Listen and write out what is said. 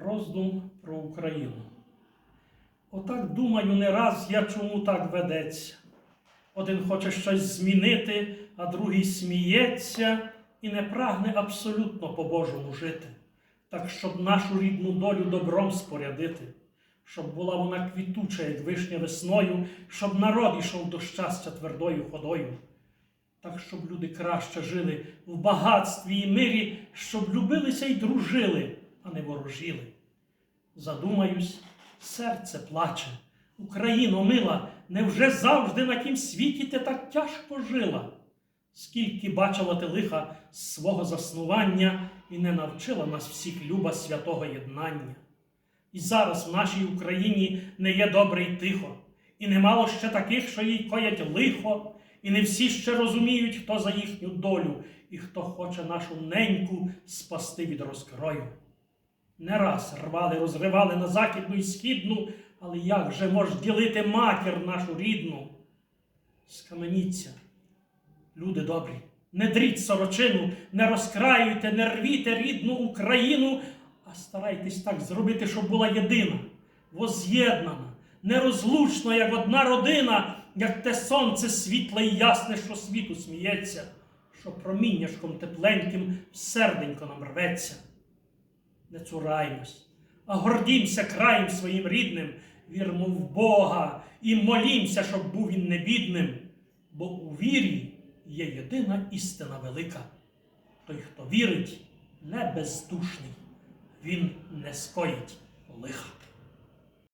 Роздум про Україну. Отак думаю не раз я, чому так ведеться. Один хоче щось змінити, а другий сміється і не прагне абсолютно по-божому жити, так щоб нашу рідну долю добром спорядити, щоб була вона квітуча, як вишня весною, щоб народ ішов до щастя твердою ходою, так щоб люди краще жили в багатстві і мирі, щоб любилися й дружили, а не ворожили. Задумаюсь, серце плаче. Україно мила, невже завжди на тім світі ти так тяжко жила? Скільки бачила ти лиха з свого заснування і не навчила нас всіх люба святого єднання. І зараз в нашій Україні не є добре й тихо, і немало ще таких, що їй коять лихо, і не всі ще розуміють, хто за їхню долю і хто хоче нашу неньку спасти від розкрою. Не раз рвали, розривали на західну і східну, але як же мож ділити матір нашу рідну? Скаменіться, люди добрі, не дріть сорочину, не розкраюйте, не рвіте рідну Україну, а старайтесь так зробити, щоб була єдина, воз'єднана, нерозлучна, як одна родина, як те сонце світле і ясне, що світу сміється, що промінняшком тепленьким серденько нам рветься не цураймось, а гордімся краєм своїм рідним, вірмо в Бога і молімся, щоб був він небідним, бо у вірі є єдина істина велика. Той, хто вірить, не бездушний, він не скоїть лиха.